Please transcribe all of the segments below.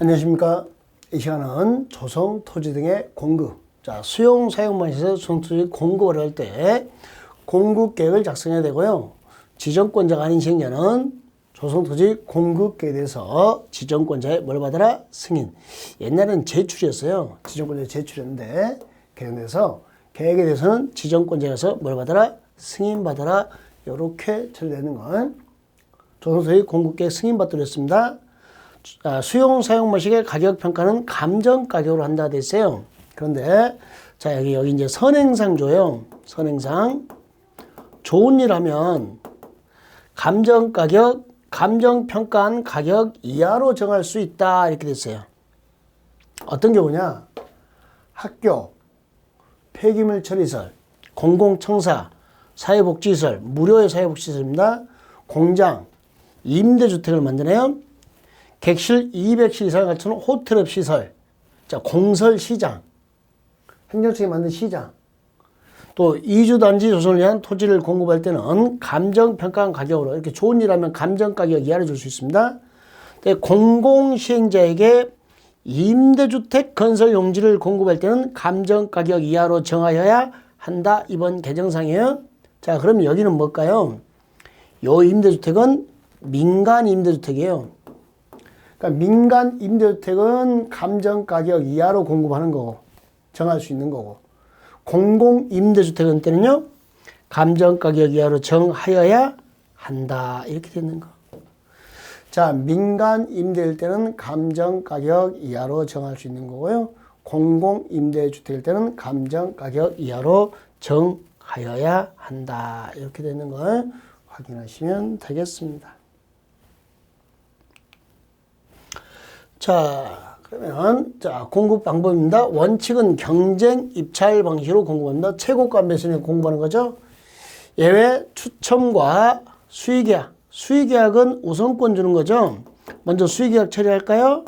안녕하십니까. 이 시간은 조성 토지 등의 공급, 자, 수용 사용만에서 조성 토지 공급을 할 때 공급 계획을 작성해야 되고요. 지정권자가 아닌 시행자는 조성 토지 공급계에 대해서 지정권자의 뭘 받아라? 승인. 옛날에는 제출이었어요. 지정권자의 제출이었는데 개정돼서 계획에 대해서는 지정권자에서 뭘 받아라? 승인 받아라. 이렇게 처리되는 건 조성토지 공급계획 승인 받도록 했습니다. 아, 수용 사용 방식의 가격 평가는 감정 가격으로 한다 됐어요. 그런데 자 여기 여기 이제 선행상 줘요. 선행상 좋은 일 하면 감정 가격 감정 평가한 가격 이하로 정할 수 있다 이렇게 됐어요. 어떤 경우냐? 학교, 폐기물 처리설, 공공청사, 사회복지시설, 무료의 사회복지시설입니다. 공장, 임대주택을 만드네요. 객실 200실 이상을 갖추는 호텔업 시설, 자 공설 시장, 행정청이 만든 시장, 또 이주단지 조성을 위한 토지를 공급할 때는 감정평가한 가격으로 이렇게 좋은 일하면 감정가격 이하를 줄 수 있습니다. 근데 공공시행자에게 임대주택 건설 용지를 공급할 때는 감정가격 이하로 정하여야 한다. 이번 개정상이에요. 자, 그럼 여기는 뭘까요? 요 임대주택은 민간 임대주택이에요. 그러니까 민간 임대주택은 감정가격 이하로 공급하는 거고 정할 수 있는 거고 공공 임대주택은 때는요 감정가격 이하로 정하여야 한다 이렇게 되는 거. 자 민간 임대일 때는 감정가격 이하로 정할 수 있는 거고요. 공공 임대주택일 때는 감정가격 이하로 정하여야 한다 이렇게 되는 걸 확인하시면 되겠습니다. 자, 그러면 자 공급 방법입니다. 원칙은 경쟁 입찰 방식으로 공급합니다. 최고가 매수에 공급하는 거죠. 예외 추첨과 수의계약. 수의계약은 우선권 주는 거죠. 먼저 수의계약 처리할까요?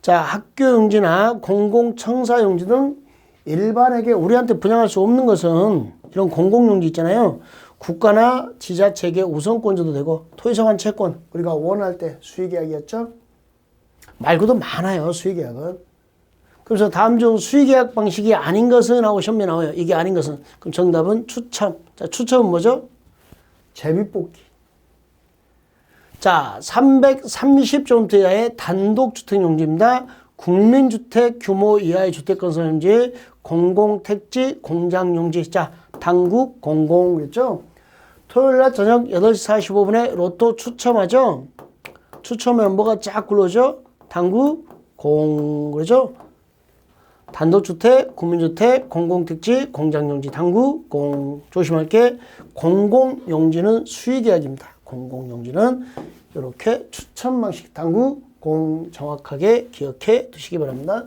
자, 학교 용지나 공공청사 용지 등 일반에게 우리한테 분양할 수 없는 것은 이런 공공용지 있잖아요. 국가나 지자체에게 우선권 줘도 되고 토지성한 채권 우리가 원할 때 수의계약이었죠. 말고도 많아요 수의계약은. 그래서 다음 중 수의계약 방식이 아닌 것은 하고 시험에 나와요. 이게 아닌 것은 그럼 정답은 추첨. 자 추첨은 뭐죠? 제비뽑기. 자 330제곱미터 이하의 단독 주택 용지입니다. 국민주택 규모 이하의 주택 건설 용지, 공공택지, 공장 용지. 자 당국 공공 그랬죠? 토요일 날 저녁 8시 45분에 로또 추첨하죠? 추첨하면 뭐가 쫙 굴러오죠? 당구 공 그러죠? 단독주택, 국민주택, 공공택지, 공장용지, 당구 공 조심할게 공공용지는 수의계약입니다. 공공용지는 이렇게 추천 방식 당구 공 정확하게 기억해 두시기 바랍니다.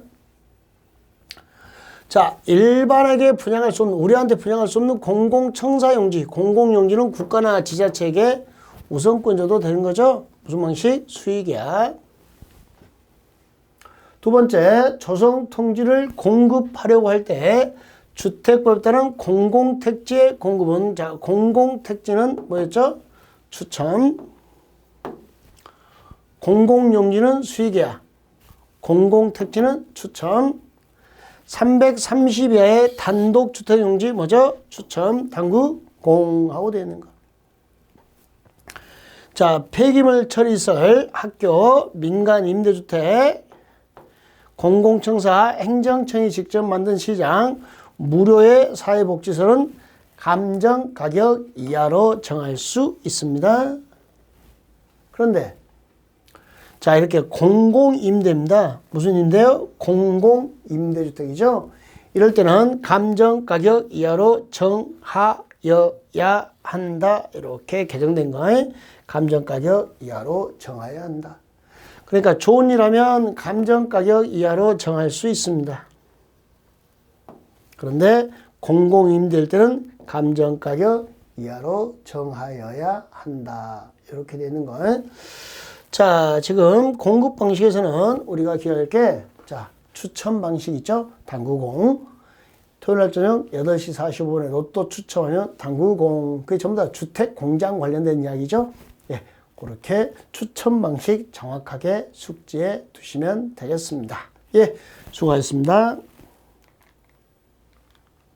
자, 일반에게 분양할 수 없는, 우리한테 분양할 수 없는 공공청사용지, 공공용지는 국가나 지자체에게 우선권 줘도 되는 거죠? 무슨 방식? 수의계약. 두 번째, 조성 통지를 공급하려고 할 때 주택법에 따른 공공택지의 공급은 자, 공공택지는 뭐였죠? 추첨. 공공용지는 수의계약. 공공택지는 추첨. 330 이하의 단독주택용지 뭐죠? 추첨, 당구, 공하고 되어 있는 거. 자, 폐기물 처리설, 학교, 민간 임대주택, 공공청사, 행정청이 직접 만든 시장, 무료의 사회복지설은 감정 가격 이하로 정할 수 있습니다. 그런데 자 이렇게 공공임대입니다. 무슨 임대요? 공공임대주택이죠. 이럴 때는 감정 가격 이하로 정하여야 한다. 이렇게 개정된 거 감정 가격 이하로 정하여야 한다. 그러니까 좋은 일 하면 감정 가격 이하로 정할 수 있습니다. 그런데 공공임대일 때는 감정 가격 이하로 정하여야 한다. 이렇게 되는 거. 자, 지금 공급 방식에서는 우리가 기억할 게, 자, 추첨 방식 있죠? 당구공. 토요일 날 저녁 8시 45분에 로또 추첨하면 당구공. 그게 전부 다 주택 공장 관련된 이야기죠? 예. 그렇게 추천 방식 정확하게 숙지해 두시면 되겠습니다. 예, 수고하셨습니다.